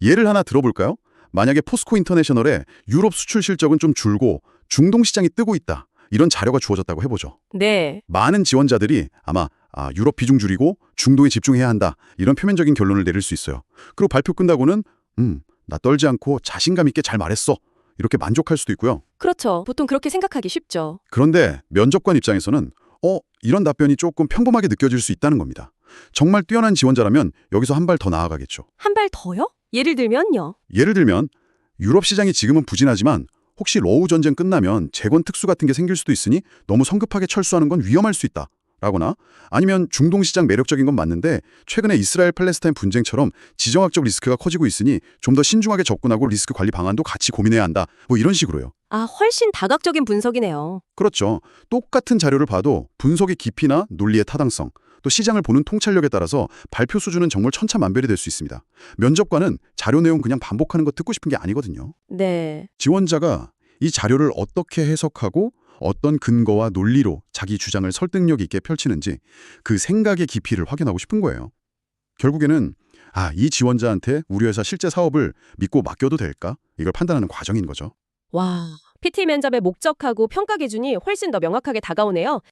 예를 하나 들어볼까요? 만약에 포스코 인터내셔널의 유럽 수출 실적은 좀 줄고 중동 시장이 뜨고 있다. 이런 자료가 주어졌다고 해보죠. 네. 많은 지원자들이 아마 아, 유럽 비중 줄이고 중동에 집중해야 한다. 이런 표면적인 결론을 내릴 수 있어요. 그리고 발표 끝나고는 음, 나 떨지 않고 자신감 있게 잘 말했어. 이렇게 만족할 수도 있고요. 그렇죠. 보통 그렇게 생각하기 쉽죠. 그런데 면접관 입장에서는 어, 이런 답변이 조금 평범하게 느껴질 수 있다는 겁니다. 정말 뛰어난 지원자라면 여기서 한 발 더 나아가겠죠. 한 발 더요? 예를 들면요. 예를 들면 유럽 시장이 지금은 부진하지만 혹시 러우 전쟁 끝나면 재건 특수 같은 게 생길 수도 있으니 너무 성급하게 철수하는 건 위험할 수 있다. 라거나 아니면 중동 시장 매력적인 건 맞는데 최근에 이스라엘 팔레스타인 분쟁처럼 지정학적 리스크가 커지고 있으니 좀 더 신중하게 접근하고 리스크 관리 방안도 같이 고민해야 한다. 뭐 이런 식으로요. 아, 훨씬 다각적인 분석이네요. 그렇죠. 똑같은 자료를 봐도 분석의 깊이나 논리의 타당성, 또 시장을 보는 통찰력에 따라서 발표 수준은 정말 천차만별이 될 수 있습니다. 면접관은 자료 내용 그냥 반복하는 거 듣고 싶은 게 아니거든요. 네. 지원자가 이 자료를 어떻게 해석하고 어떤 근거와 논리로 자기 주장을 설득력 있게 펼치는지 그 생각의 깊이를 확인하고 싶은 거예요. 결국에는 아, 이 지원자한테 우리 회사 실제 사업을 믿고 맡겨도 될까? 이걸 판단하는 과정인 거죠. 와. PT 면접의 목적하고 평가 기준이 훨씬 더 명확하게 다가오네요.